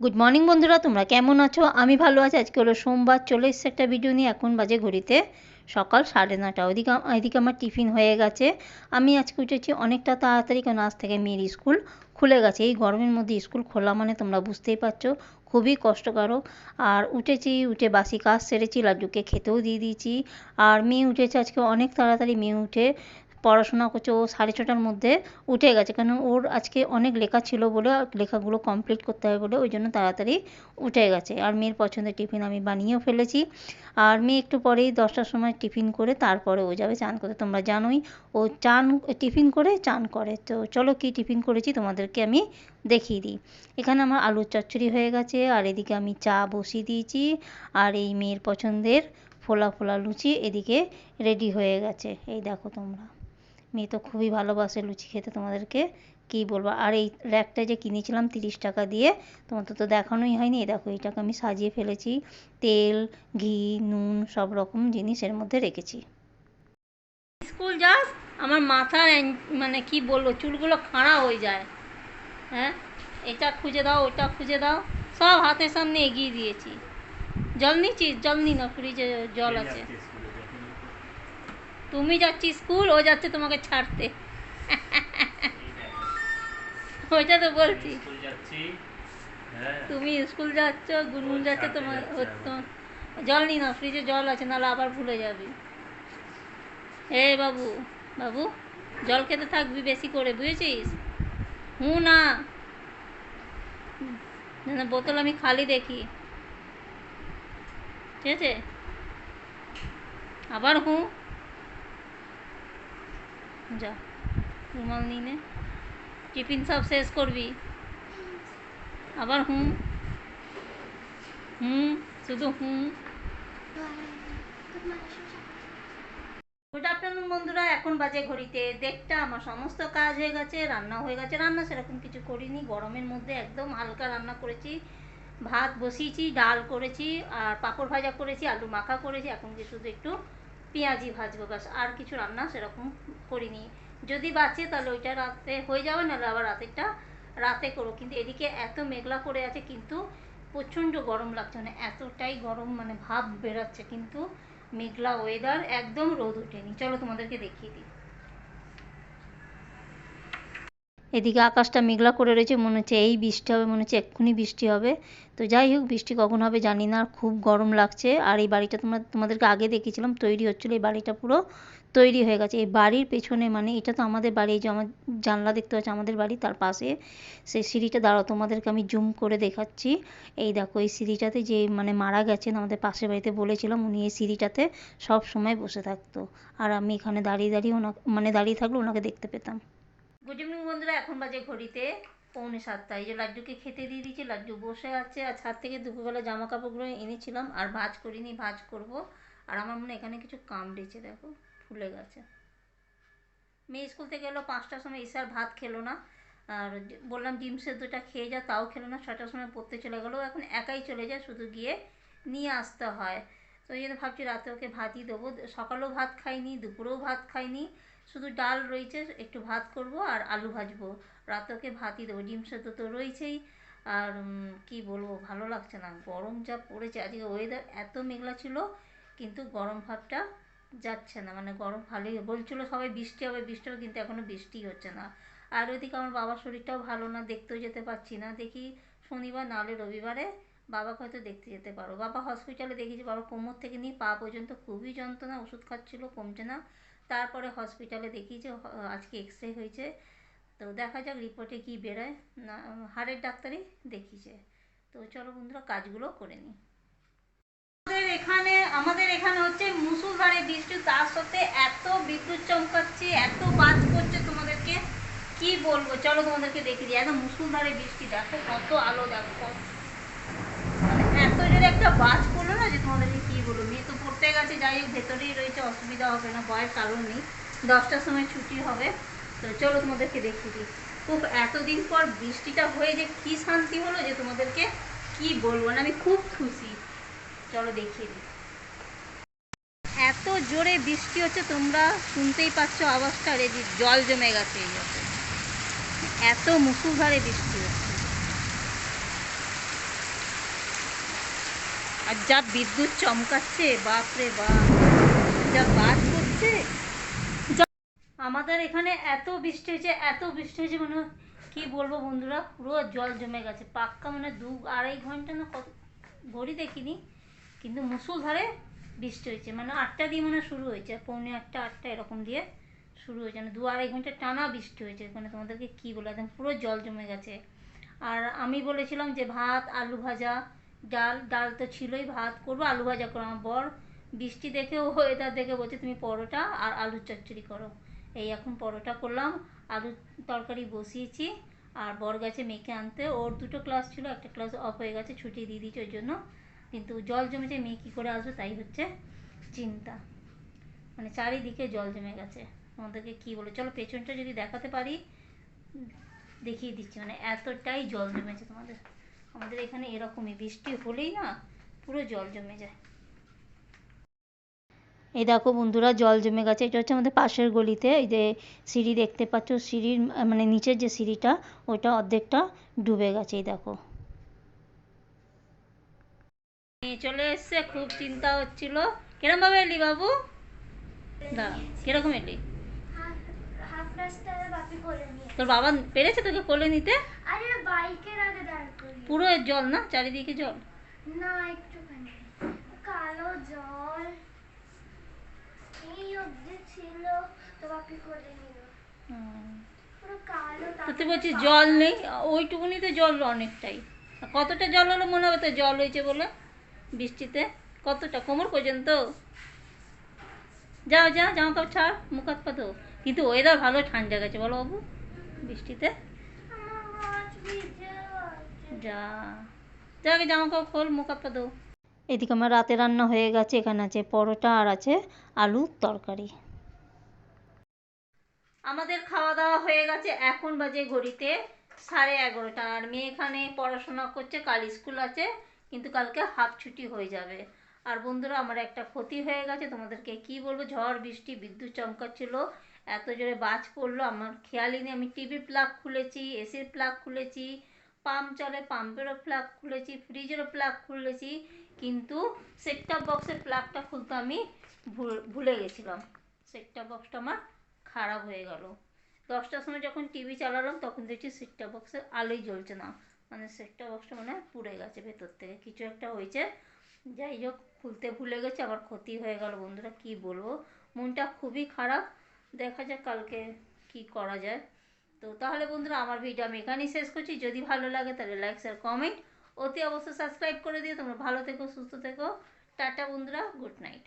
Good morning বন্ধুরা, তোমরা কেমন আছো? আমি ভালো আছি। আজকে হলো সোমবার, চলে এসছে একটা ভিডিও নিয়ে। এখন বাজে ঘড়িতে সকাল সাড়ে নটা ওইদিকে এদিকে আমার টিফিন হয়ে গেছে। আমি আজকে উঠেছি অনেকটা তাড়াতাড়ি, কারণ আজ থেকে মেয়ের স্কুল খুলে গেছে। এই গরমের মধ্যে স্কুল খোলা মানে তোমরা বুঝতেই পারছ, খুবই কষ্টকারক আর উঠেছি, উঠে বাসি কাজ সেরেছি, লাড্ডুকে খেতেও দিয়ে দিয়েছি। আর মেয়ে উঠেছে আজকে অনেক তাড়াতাড়ি। মেয়ে উঠে পড়াশোনা করছে, ও সাড়ে ছটার মধ্যে উঠে গেছে। কেন ওর আজকে অনেক লেখা ছিল বলে লেখাগুলো কমপ্লিট করতে হবে বলে ওই জন্য তাড়াতাড়ি উঠে গেছে। আর মেয়ের পছন্দের টিফিন আমি বানিয়েও ফেলেছি। আর মেয়ে একটু পরেই দশটার সময় টিফিন করে তারপরে ও যাবে চান করতে। তোমরা জানোই ও চান, টিফিন করে চান করে। তো চলো কি টিফিন করেছি তোমাদেরকে আমি দেখিয়ে দিই। এখানে আমার আলুর চচ্চড়ি হয়ে গেছে, আর এদিকে আমি চা বসিয়ে দিয়েছি। আর এই মেয়ের পছন্দের ফোলা ফোলা লুচি এদিকে রেডি হয়ে গেছে। এই দেখো তোমরা। মেয়ে তো খুবই ভালোবাসে লুচি খেতে তোমাদেরকে। কী বলব? আর এই র্যাকটা যে কিনেছিলাম তিরিশ টাকা দিয়ে তোমাদের তো দেখানোই হয়নি। এই দেখো এইটাকে আমি সাজিয়ে ফেলেছি। তেল ঘি নুন সব রকম জিনিস এর মধ্যে রেখেছি। স্কুল যাস আমার মাথার মানে কি বলব চুলগুলো খাড়া হয়ে যায়। হ্যাঁ? এটা খুঁজে দাও ওটা খুঁজে দাও। সব হাতের সামনে এগিয়ে দিয়েছি। জল নিচ্ছিস? জল নি না ফ্রিজে জল আছে। তুমি যাচ্ছি স্কুল ও যাচ্ছে তোমাকে ছাড়তে। ওইটা তো বলছি। হ্যাঁ। তুমি স্কুল যাচ্ছ গুনগুন যাচ্ছে তোমার জল নি না ফ্রিজে জল আছে নাহলে আবার ভুলে যাবি। এ বাবু বাবু জল খেতে থাকবি বেশি করে বুঝেছিস? হু না না বোতল আমি খালি দেখি। ঠিক আছে? আবার হুঁ। যা, রুমাল নিয়ে টিফিন সব শেষ করবি। আবার হুম হুম শুধু হুম গুড আফটারনুন বন্ধুরা, এখন বাজে ঘড়িতে দেখটা আমার সমস্ত কাজ হয়ে গেছে রান্না হয়ে গেছে। রান্না সেরকম কিছু করিনি, গরমের মধ্যে একদম হালকা রান্না করেছি। ভাত বসিয়েছি, ডাল করেছি, আর পাঁপড় ভাজা করেছি, আলু মাখা করেছি। এখন যে শুধু একটু পেঁয়াজি ভাজবো, ব্যাস, আর কিছু রান্না সেরকম করিনি। যদি বাঁচে তাহলে ওইটা রাতে হয়ে যাবে, নাহলে আবার রাতেরটা রাতে করো কিন্তু এদিকে এত মেঘলা করে আছে, কিন্তু প্রচণ্ড গরম লাগছে মানে এতটাই গরম মানে ভাব বেরোচ্ছে কিন্তু মেঘলা ওয়েদার একদম রোদ ওঠেনি। চলো তোমাদেরকে দেখিয়ে দিই। এদিকে আকাশটা মেঘলা করে রয়েছে, মনে হচ্ছে এই বৃষ্টি হবে, মনে হচ্ছে এক্ষুনি বৃষ্টি হবে। তো যাই হোক, বৃষ্টি কখন হবে জানি না আর খুব গরম লাগছে। আর এই বাড়িটা তোমরা, তোমাদেরকে আগে দেখিয়েছিলাম, তৈরি হচ্ছিল, এই বাড়িটা পুরো তৈরি হয়ে গেছে। এই বাড়ির পেছনে মানে এটা তো আমাদের বাড়ি যে আমার জানলা দেখতে পাচ্ছি, আমাদের বাড়ি তার পাশে। সেই সিঁড়িটা, দাঁড়াও, তোমাদেরকে আমি জুম করে দেখাচ্ছি। এই দেখো, এই সিঁড়িটাতে যে মানে মারা গেছেন, আমাদের পাশের বাড়িতে বলেছিলাম, উনি এই সিঁড়িটাতে সব সময় বসে থাকতো। আর আমি এখানে দাঁড়িয়ে দাঁড়িয়ে ওনাকে মানে দাঁড়িয়ে থাকলে ওনাকে দেখতে পেতাম। গুড ইভিনিং বন্ধুরা। এখন বাজে ঘড়িতে পৌনে সাতটা। এই যে লাড্ডুকে খেতে দিয়ে দিয়েছি, লাড্ডু বসে আছে। আর ছাদ থেকে দুপুরবেলা জামা কাপড়গুলো এনেছিলাম আর ভাজ করিনি, ভাজ করব। আর আমার মনে এখানে কিছু কামড়েছে, দেখো, ফুলে গেছে। মেয়ে স্কুল থেকে এলো পাঁচটার সময়, এসে আর ভাত খেলো না। আর বললাম ডিম সেদ্ধটা খেয়ে যা, তাও খেলো না। ছটার সময় পড়তে চলে গেলো। এখন একাই চলে যায়, শুধু গিয়ে নিয়ে আসতে হয়। তো এই জন্য ভাবছি রাতে ওকে ভাতই দেবো। সকালেও ভাত খাইনি, দুপুরেও ভাত খাইনি। শুধু ডাল রয়েছে, একটু ভাত করব আর আলু ভাজবো। রাতে ওকে ভাতই দেবো, ডিম সেদ্ধ তো রয়েছেই। আর কি বলব, ভালো লাগছে না। গরম যা পড়েছে, আজকে ওয়েদার এত মেঘলা ছিল, কিন্তু গরম ভাবটা যাচ্ছে না। মানে গরম ভালোই বলছিল সবাই বৃষ্টি হবে বৃষ্টি হবে, কিন্তু এখনও বৃষ্টি হচ্ছে না। আর ওইদিকে আমার বাবার শরীরটাও ভালো না, দেখতেও যেতে পারছি না। দেখি শনিবার, নাহলে রবিবারে বাবাকে হয়তো দেখতে যেতে পারো। বাবা হসপিটালে দেখিয়েছি, বাবা কোমর থেকে নিয়ে পা পর্যন্ত খুবই যন্ত্রণা, ওষুধ খাচ্ছিল, কমছে না। তারপরে হসপিটালে দেখিয়েছে হ- আজকে এক্স রে হয়েছে। তো দেখা যাক রিপোর্টে কি বেরোয়। না হাড়ের ডাক্তারই দেখিয়েছে। তো চলো বন্ধুরা, কাজগুলো করে নিই। আমাদের এখানে আমাদের এখানে হচ্ছে মুসুলধারে বৃষ্টি, তার সাথে এত বিদ্যুৎ চমকাচ্ছে, এত বাজ করছে তোমাদেরকে। কি বলব? চলো তোমাদেরকে দেখিয়ে দিই। একদম মুসুলধারে বৃষ্টি দেখো কত আলো, দেখো। মানে এত জোরে একটা বাজ পড়ল না যে তোমাদেরকে কি বলব মেয়ে তো পড়তে গেছে যাই হোক ভেতরেই রয়েছে, অসুবিধা হবে না, ভয়ের কারণ নেই। দশটার সময় ছুটি হবে, তো চলো তোমাদেরকে দেখিয়ে দিই। খুব এতদিন পর বৃষ্টিটা হয়ে যে কি শান্তি হলো যে তোমাদেরকে কি বলব না, আমি খুব খুশি। চলো দেখিয়ে দিই। এত জোরে বৃষ্টি হচ্ছে, তোমরা শুনতেই পাচ্ছ আওয়াজটা যে জল জমে গেছে। এত মুসুলধারে বৃষ্টি। আর যা বিদ্যুৎ চমকাচ্ছে বাপ রে বাপ। যা বাজ করছে। আমাদের এখানে এত বৃষ্টি হয়েছে, এত বৃষ্টি হয়েছে মানে কি বলব বন্ধুরা, পুরো জল জমে গেছে। পাক্কা মানে দু আড়াই ঘণ্টা না কত, ঘড়ি দেখিনি, কিন্তু মুসুলধারে বৃষ্টি হয়েছে। মানে আটটা দিয়ে মানে শুরু হয়েছে, পৌনে আটটা আটটা এরকম দিয়ে শুরু হয়েছে। মানে দু আড়াই ঘণ্টা টানা বৃষ্টি হয়েছে। মানে তোমাদেরকে কি বলে একদম পুরো জল জমে গেছে। আর আমি বলেছিলাম যে ভাত, আলু ভাজা ডাল ডাল তো ছিলই, ভাত করব, আলু ভাজা করো আমার বর বৃষ্টি দেখে ও ওয়েদার দেখে বলছে, তুমি পরোটা আর আলুর চচ্চড়ি করো। এই এখন পরোটা করলাম, আলুর তরকারি বসিয়েছি, আর বর গেছে মেয়েকে আনতে। ওর দুটো ক্লাস ছিল, একটা ক্লাস অফ হয়ে গেছে ছুটি দিয়ে দিয়েছে ওই জন্য। কিন্তু জল জমেছে, মেয়ে কী করে আসবে তাই হচ্ছে চিন্তা। মানে চারিদিকে জল জমে গেছে। আমাদেরকে কি বলে, চলো পেছনটা যদি দেখাতে পারি, দেখিয়ে দিচ্ছি। মানে এতটাই জল জমেছে তোমাদের। আমাদের এখানে এরকমই। বৃষ্টি হলেই না পুরো জল জমে যায়। এই দেখো বন্ধুরা জল জমে গেছে। এটা হচ্ছে আমাদের পাশের গলিতে। এই যে সিঁড়ি দেখতে পাচ্ছ সিঁড়ির মানে নিচের যে সিঁড়িটা ওটা অর্ধেকটা ডুবে গেছে। এই দেখো। চলে এসছে খুব চিন্তা হচ্ছিল। কিরম ভাবে এলি বাবু? দাঁড়া কীরকম এলি? তোর বাবা পেরেছে তোকে কোলে নিতে? আরে বাইকের আগে দাঁড় পুরো জল না? চারিদিকে জল? না একটুখানি। কালো জল। এই অবধি ছিল। তো নিল। তুই বলছিস জল নেই? ওইটুকুনি তো জল অনেকটাই। কতটা জল হলো মনে হবে তো জল হয়েছে বলে? বৃষ্টিতে? কতটা? কোমর পর্যন্ত? যাও যা জামা কাপড় ছাড় মুখ হাত পা ধো। কিন্তু ওয়েদার ভালো ঠান্ডা গেছে বলো বাবু। বৃষ্টিতে আমার মাছ ভিজে আছে। যা। যা আগে জামা কাপড় খোল মুখ হাত। এদিকে আমার রাতে রান্না হয়ে গেছে এখানে আছে পরোটা আর আছে আলুর তরকারি। আমাদের খাওয়া দাওয়া হয়ে গেছে এখন বাজে ঘড়িতে সাড়ে এগারোটা। আর মেয়ে এখানে পড়াশোনা করছে কাল স্কুল আছে কিন্তু কালকে হাফ ছুটি হয়ে যাবে। আর বন্ধুরা আমার একটা ক্ষতি হয়ে গেছে তোমাদেরকে কি বলব? ঝড় বৃষ্টি বিদ্যুৎ চমকাচ্ছিল এত জোরে বাজ পড়ল আমার খেয়ালই নেই। আমি টিভির প্লাগ খুলেছি এসির প্লাগ খুলেছি পাম্প চলে পাম্পেরও প্লাগ খুলেছি ফ্রিজেরও প্লাগ খুলেছি, কিন্তু সেটটপ বক্সের প্লাগটা খুলতে আমি ভুল- গেছিলাম। সেটটপ বক্সটা আমার খারাপ হয়ে গেল। দশটার সময় যখন টিভি চালালাম, তখন দেখছি সেটটপ বক্সের আলোই জ্বলছে না। মানে সেটটপ বক্সটা মানে পুড়ে গেছে ভেতর থেকে। কিছু একটা হয়েছে। যাই হোক, খুলতে ভুলে গেছে, আবার ক্ষতি হয়ে গেল বন্ধুরা, কি বলব? মনটা খুবই খারাপ। দেখা যাক কালকে কি করা যায়। তো তাহলে বন্ধুরা, আমার ভিডিও আমি এখানেই শেষ করছি। যদি ভালো লাগে তাহলে লাইক শেয়ার কমেন্ট অতি অবশ্যই সাবস্ক্রাইব করে দিও। তোমরা ভালো থেকো, সুস্থ থেকো। টাটা বন্ধুরা গুড নাইট